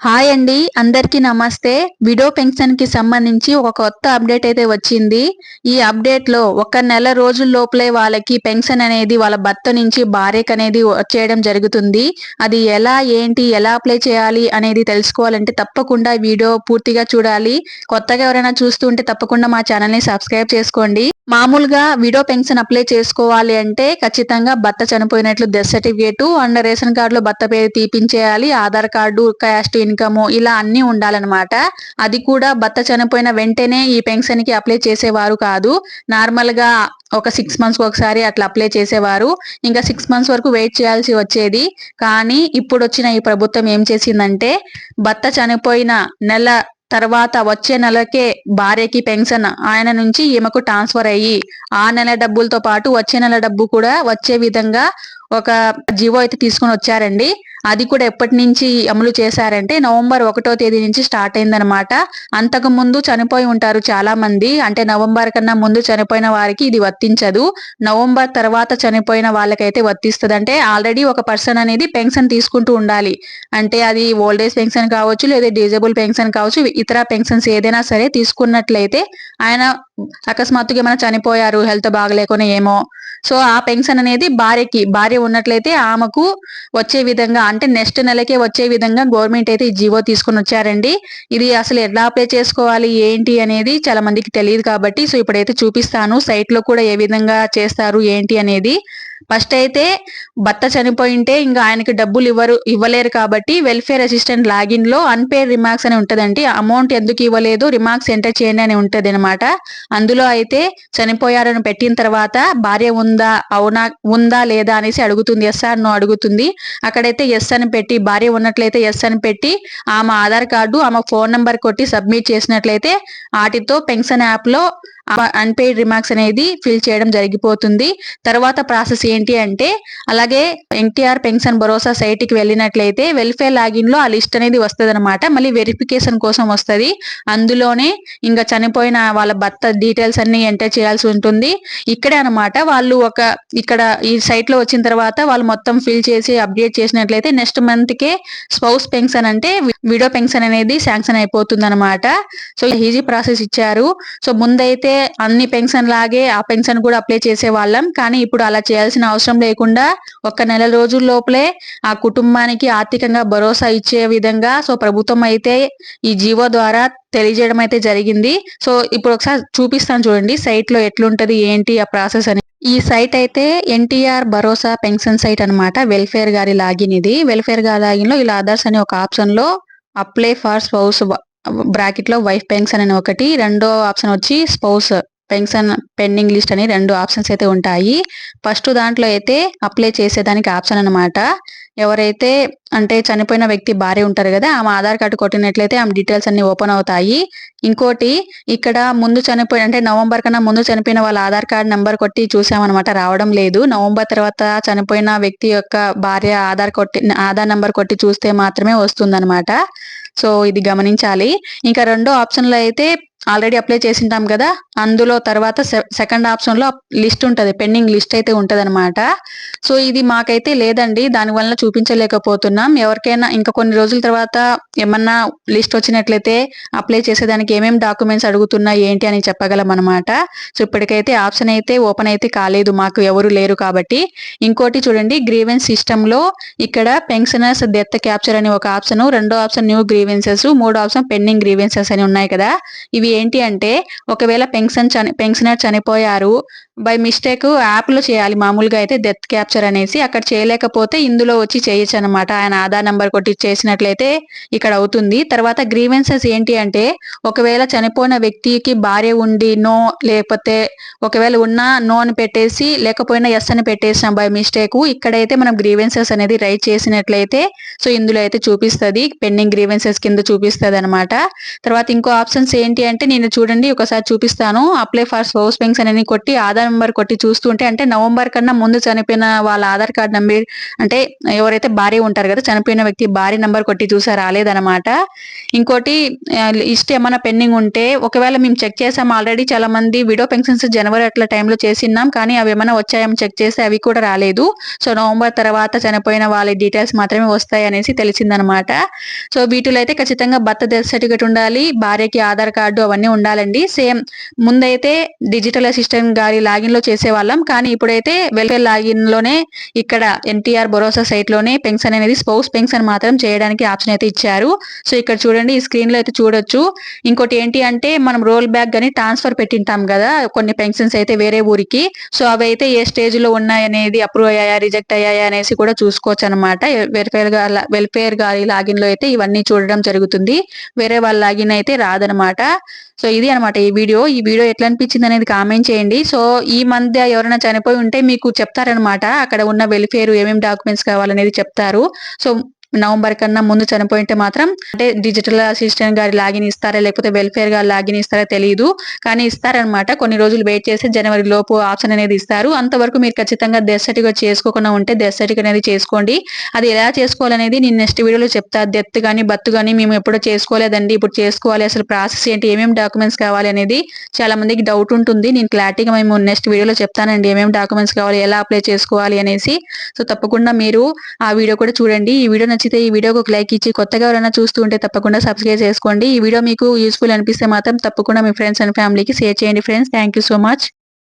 Hi అండి అందరికీ నమస్తే. విడో పెన్షన్కి సంబంధించి ఒక కొత్త అప్డేట్ అయితే వచ్చింది. ఈ అప్డేట్లో ఒక నెల రోజుల లోపలే వాళ్ళకి పెన్షన్ అనేది వాళ్ళ భర్త నుంచి భార్యకు అనేది వచ్చేయడం జరుగుతుంది. అది ఎలా ఏంటి ఎలా అప్లై చేయాలి అనేది తెలుసుకోవాలంటే తప్పకుండా వీడియో పూర్తిగా చూడాలి. కొత్తగా ఎవరైనా చూస్తుంటే తప్పకుండా మా ఛానల్ని సబ్స్క్రైబ్ చేసుకోండి. మామూలుగా విడో పెన్షన్ అప్లై చేసుకోవాలి అంటే ఖచ్చితంగా భర్త చనిపోయినట్లు డెత్ సర్టిఫికేట్ అండ్ రేషన్ కార్డులో భర్త పేరు తీపించేయాలి ఆధార్ కార్డు క్యాస్ట్ ఇన్కమ్ ఇలా అన్ని ఉండాలన్నమాట. అది కూడా భర్త చనిపోయిన వెంటనే ఈ పెన్షన్కి అప్లై చేసేవారు కాదు. నార్మల్గా ఒక సిక్స్ మంత్స్కి ఒకసారి అట్లా అప్లై చేసేవారు. ఇంకా సిక్స్ మంత్స్ వరకు వెయిట్ చేయాల్సి వచ్చేది. కానీ ఇప్పుడు వచ్చిన ఈ ప్రభుత్వం ఏం చేసిందంటే భర్త చనిపోయిన నెల తర్వాత వచ్చే నెలకే భార్యకి పెన్షన్ ఆయన నుంచి ఈమెకు ట్రాన్స్ఫర్ అయ్యి ఆ నెల డబ్బులతో పాటు వచ్చే నెల డబ్బు కూడా వచ్చే విధంగా ఒక జీవో అయితే తీసుకుని వచ్చారండి. అది కూడా ఎప్పటి నుంచి అమలు చేశారంటే నవంబర్ ఒకటో తేదీ నుంచి స్టార్ట్ అయిందనమాట అంతకు ముందు చనిపోయి ఉంటారు చాలా మంది అంటే నవంబర్ కన్నా ముందు చనిపోయిన వారికి ఇది వర్తించదు. నవంబర్ తర్వాత చనిపోయిన వాళ్ళకైతే వర్తిస్తుంది. అంటే ఆల్రెడీ ఒక పర్సన్ అనేది పెన్షన్ తీసుకుంటూ ఉండాలి. అంటే అది ఓల్డేజ్ పెన్షన్ కావచ్చు లేదా డిజేబుల్ పెన్షన్ కావచ్చు ఇతర పెన్షన్స్ ఏదైనా సరే తీసుకున్నట్లయితే ఆయన అకస్మాత్తుగా ఏమైనా చనిపోయారు హెల్త్ బాగలేకుండా ఏమో సో ఆ పెన్షన్ అనేది భార్యకి భార్య ఉన్నట్లయితే ఆమెకు వచ్చే విధంగా అంటే నెక్స్ట్ నెలకే వచ్చే విధంగా గవర్నమెంట్ అయితే ఈ జీవో తీసుకుని వచ్చారండి. ఇది అసలు ఎలా అప్లై చేసుకోవాలి ఏంటి అనేది చాలా మందికి తెలియదు కాబట్టి సో ఇప్పుడైతే చూపిస్తాను సైట్లో కూడా ఏ విధంగా చేస్తారు ఏంటి అనేది. ఫస్ట్ అయితే భర్త చనిపోయింటే ఇంకా ఆయనకి డబ్బులు ఇవ్వరు ఇవ్వలేరు కాబట్టి వెల్ఫేర్ అసిస్టెంట్ లాగిన్లో అన్పేర్ రిమార్క్స్ అని ఉంటదండి. అమౌంట్ ఎందుకు ఇవ్వలేదు? రిమార్క్స్ ఎంటర్ చేయండి అని ఉంటది అనమాట అందులో అయితే చనిపోయారని పెట్టిన తర్వాత భార్య ఉందా అవునా ఉందా లేదా అనేసి అడుగుతుంది. ఎస్ ఆర్ నో అడుగుతుంది. అక్కడైతే ఎస్ అని పెట్టి భార్య ఉన్నట్లయితే ఎస్ అని పెట్టి ఆమె ఆధార్ కార్డు ఆమె ఫోన్ నెంబర్ కొట్టి సబ్మిట్ చేసినట్లయితే వాటితో పెన్షన్ యాప్లో అన్పెయిడ్ రిమార్క్స్ అనేది ఫిల్ చేయడం జరిగిపోతుంది. తర్వాత ప్రాసెస్ ఏంటి అంటే అలాగే ఎన్టీఆర్ పెన్షన్ భరోసా సైట్కి వెళ్ళినట్లయితే వెల్ఫేర్ లాగిన్లో ఆ లిస్ట్ అనేది వస్తుంది అనమాట మళ్ళీ వెరిఫికేషన్ కోసం వస్తుంది. అందులోనే ఇంకా చనిపోయిన వాళ్ళ భర్త డీటెయిల్స్ అన్ని ఎంటర్ చేయాల్సి ఉంటుంది. ఇక్కడే అనమాట వాళ్ళు ఒక ఇక్కడ ఈ సైట్లో వచ్చిన తర్వాత వాళ్ళు మొత్తం ఫిల్ చేసి అప్డేట్ చేసినట్లయితే నెక్స్ట్ మంత్ కే స్పౌస్ పెన్షన్ అంటే విడో పెన్షన్ అనేది శాంక్షన్ అయిపోతుంది అనమాట సో ఈజీ ప్రాసెస్ ఇచ్చారు. సో ముందైతే అన్ని పెన్షన్ లాగే ఆ పెన్షన్ కూడా అప్లై చేసే వాళ్ళం కానీ ఇప్పుడు అలా చేయాల్సిన అవసరం లేకుండా ఒక నెల రోజుల లోపలే ఆ కుటుంబానికి ఆర్థికంగా భరోసా ఇచ్చే విధంగా సో ప్రభుత్వం అయితే ఈ జీవో ద్వారా తెలియజేయడం అయితే జరిగింది. సో ఇప్పుడు ఒకసారి చూపిస్తాను చూడండి సైట్లో ఎట్లుంటది ఏంటి ఆ ప్రాసెస్ అని. ఈ సైట్ అయితే ఎన్టీఆర్ భరోసా పెన్షన్ సైట్ అనమాట వెల్ఫేర్ గారి లాగిన్ ఇది. వెల్ఫేర్ గారి లాగిన్లో ఇలా ఆధార్స్ అనే ఒక ఆప్షన్లో అప్లై ఫర్ స్పౌస్ బ్రాకెట్లో వైఫ్ పెన్షన్ అని ఒకటి రెండో ఆప్షన్ వచ్చి స్పౌస్. పెన్షన్ పెండింగ్ లిస్ట్ అని రెండు ఆప్షన్స్ అయితే ఉంటాయి. ఫస్ట్ దాంట్లో అయితే అప్లై చేసేదానికి ఆప్షన్ అనమాట ఎవరైతే అంటే చనిపోయిన వ్యక్తి భార్య ఉంటారు కదా ఆమె ఆధార్ కార్డు కొట్టినట్లయితే ఆమె డీటెయిల్స్ అన్ని ఓపెన్ అవుతాయి. ఇంకోటి ఇక్కడ ముందు చనిపోయిన అంటే నవంబర్ కన్నా ముందు చనిపోయిన వాళ్ళ ఆధార్ కార్డ్ నెంబర్ కొట్టి చూసామన్నమాట రావడం లేదు. నవంబర్ తర్వాత చనిపోయిన వ్యక్తి యొక్క భార్య ఆధార్ కొట్టి ఆధార్ నెంబర్ కొట్టి చూస్తే మాత్రమే వస్తుందన్నమాట. సో ఇది గమనించాలి. ఇంకా రెండో ఆప్షన్లో అయితే ఆల్రెడీ అప్లై చేసింటాం కదా. అందులో తర్వాత సెకండ్ ఆప్షన్లో లిస్ట్ ఉంటుంది. పెండింగ్ లిస్ట్ అయితే ఉంటుందన్నమాట. అనమాట సో ఇది మాకైతే లేదండి. దానివల్ల చూపించలేకపోతున్నాం. ఎవరికైనా ఇంకా కొన్ని రోజుల తర్వాత ఏమన్నా లిస్ట్ వచ్చినట్లయితే అప్లై చేసేదానికి ఏమేమి డాక్యుమెంట్స్ అడుగుతున్నా ఏంటి అని చెప్పగలం అనమాట సో ఇప్పటికైతే ఆప్షన్ అయితే ఓపెన్ అయితే కాలేదు. మాకు ఎవరు లేరు కాబట్టి. ఇంకోటి చూడండి. గ్రీవెన్స్ సిస్టమ్లో ఇక్కడ పెన్షనర్స్ డెత్ క్యాప్చర్ అని ఒక ఆప్షన్ రెండో ఆప్షన్ న్యూ గ్రీవెన్సెస్ మూడో ఆప్షన్ పెండింగ్ గ్రీవెన్సెస్ అని ఉన్నాయి కదా. ఇవి ఏంటి అంటే ఒకవేళ పెన్షన్ చని పెన్షనర్ చనిపోయారు బై మిస్టేక్ యాప్లో చేయాలి. మామూలుగా అయితే డెత్ క్యాప్చర్ అనేసి అక్కడ చేయలేకపోతే ఇందులో వచ్చి చేయొచ్చు అనమాట ఆయన ఆధార్ నెంబర్ కొట్టి చేసినట్లయితే ఇక్కడ అవుతుంది. తర్వాత గ్రీవెన్సెస్ ఏంటి అంటే ఒకవేళ చనిపోయిన వ్యక్తికి భార్య ఉండి నో లేకపోతే ఒకవేళ ఉన్నా నో అని పెట్టేసి లేకపోయినా ఎస్ అని పెట్టేసినాం బై మిస్టేక్ ఇక్కడైతే మనం గ్రీవెన్సెస్ అనేది రైట్ చేసినట్లయితే సో ఇందులో అయితే చూపిస్తుంది. పెండింగ్ గ్రీవెన్సెస్ కింద చూపిస్తుంది అనమాట తర్వాత ఇంకో ఆప్షన్స్ ఏంటి అంటే నేను చూడండి ఒకసారి చూపిస్తాను. అప్లై ఫర్ స్పౌస్ పెంగ్స్ అనేది కొట్టి ఆధార్ నెంబర్ కొట్టి చూస్తుంటే అంటే నవంబర్ కన్నా ముందు చనిపోయిన వాళ్ళ ఆధార్ కార్డ్ నెంబర్ అంటే ఎవరైతే భార్య ఉంటారు కదా చనిపోయిన వ్యక్తి భార్య నెంబర్ కొట్టి చూసా రాలేదన్నమాట. ఇంకోటి లిస్ట్ ఏమైనా పెండింగ్ ఉంటే ఒకవేళ మేము చెక్ చేసాం ఆల్రెడీ చాలా మంది విడో పెన్షన్స్ జనవరి అట్లా టైంలో చేసినాం కానీ అవి ఏమైనా వచ్చాయని చెక్ చేస్తే అవి కూడా రాలేదు. సో నవంబర్ తర్వాత చనిపోయిన వాళ్ళ డీటెయిల్స్ మాత్రమే వస్తాయి అనేసి తెలిసిందనమాట సో వీటిలో అయితే ఖచ్చితంగా భర్త డెత్ సర్టిఫికేట్ ఉండాలి భార్యకి ఆధార్ కార్డు అవన్నీ ఉండాలండి. సేమ్ ముందైతే డిజిటల్ అసిస్టెంట్ గారి లాగిన్లో చేసేవాళ్ళం. కానీ ఇప్పుడైతే వెల్ఫేర్ లాగిన్లోనే ఇక్కడ ఎన్టీఆర్ భరోసా సైట్లోనే పెన్షన్ అనేది స్పౌస్ పెన్షన్ మాత్రం చేయడానికి ఆప్షన్ అయితే ఇచ్చారు. సో ఇక్కడ చూడండి ఈ స్క్రీన్లో అయితే చూడొచ్చు. ఇంకోటి ఏంటి అంటే మనం రోల్ బ్యాక్ కానీ ట్రాన్స్ఫర్ పెట్టింటాం కదా కొన్ని పెన్షన్స్ అయితే వేరే ఊరికి. సో అవి అయితే ఏ స్టేజ్లో ఉన్నాయనేది అప్రూవ్ అయ్యాయా రిజెక్ట్ అయ్యాయా అనేసి కూడా చూసుకోవచ్చు అనమాట వెల్ఫేర్ వెల్ఫేర్ గారి లాగిన్లో అయితే ఇవన్నీ చూడడం జరుగుతుంది. వేరే వాళ్ళ లాగిన్ అయితే రాదనమాట సో ఇది అనమాట ఈ వీడియో. ఈ వీడియో ఎట్లా అనిపించింది అనేది కామెంట్ చేయండి. సో ఈ మధ్య ఎవరైనా చనిపోయి ఉంటే మీకు చెప్తారనమాట అక్కడ ఉన్న వెల్ఫేర్ ఏమేమి డాక్యుమెంట్స్ కావాలనేది చెప్తారు. సో నవంబర్ కన్నా ముందు చనిపోయింటే మాత్రం అంటే డిజిటల్ అసిస్టెంట్ గారి లాగిన్ ఇస్తారా లేకపోతే వెల్ఫేర్ గారి లాగిన్ ఇస్తారా తెలియదు కానీ ఇస్తారనమాట కొన్ని రోజులు వెయిట్ చేసి జనవరి లోపు ఆప్షన్ అనేది ఇస్తారు. అంతవరకు మీరు ఖచ్చితంగా డెత్ సర్టిఫికేట్ చేసుకోకుండా ఉంటే డెత్ సర్టిఫికేట్ అనేది చేసుకోండి. అది ఎలా చేసుకోవాలనేది నేను నెక్స్ట్ వీడియోలో చెప్తా. డెత్ కానీ బత్ కానీ మేము ఎప్పుడో చేసుకోలేదండి. ఇప్పుడు చేసుకోవాలి. అసలు ప్రాసెస్ ఏంటి? ఏమేమి డాక్యుమెంట్స్ కావాలి అనేది చాలా మందికి డౌట్ ఉంటుంది. నేను క్లారిటీగా మేము నెక్స్ట్ వీడియోలో చెప్తానండి. ఏమేమి డాక్యుమెంట్స్ కావాలి? ఎలా అప్లై చేసుకోవాలి అనేసి. సో తప్పకుండా మీరు ఆ వీడియో కూడా చూడండి. ఈ వీడియో నచ్చితే ఈ వీడియోకి ఒక లైక్ ఇచ్చి కొత్తగా ఎవరైనా చూస్తూ ఉంటే తప్పకుండా సబ్స్క్రైబ్ చేసుకోండి. ఈ వీడియో మీకు యూస్ఫుల్ అనిపిస్తే మాత్రం తప్పకుండా మీ ఫ్రెండ్స్ అండ్ ఫ్యామిలీకి షేర్ చేయండి ఫ్రెండ్స్ థ్యాంక్ సో మచ్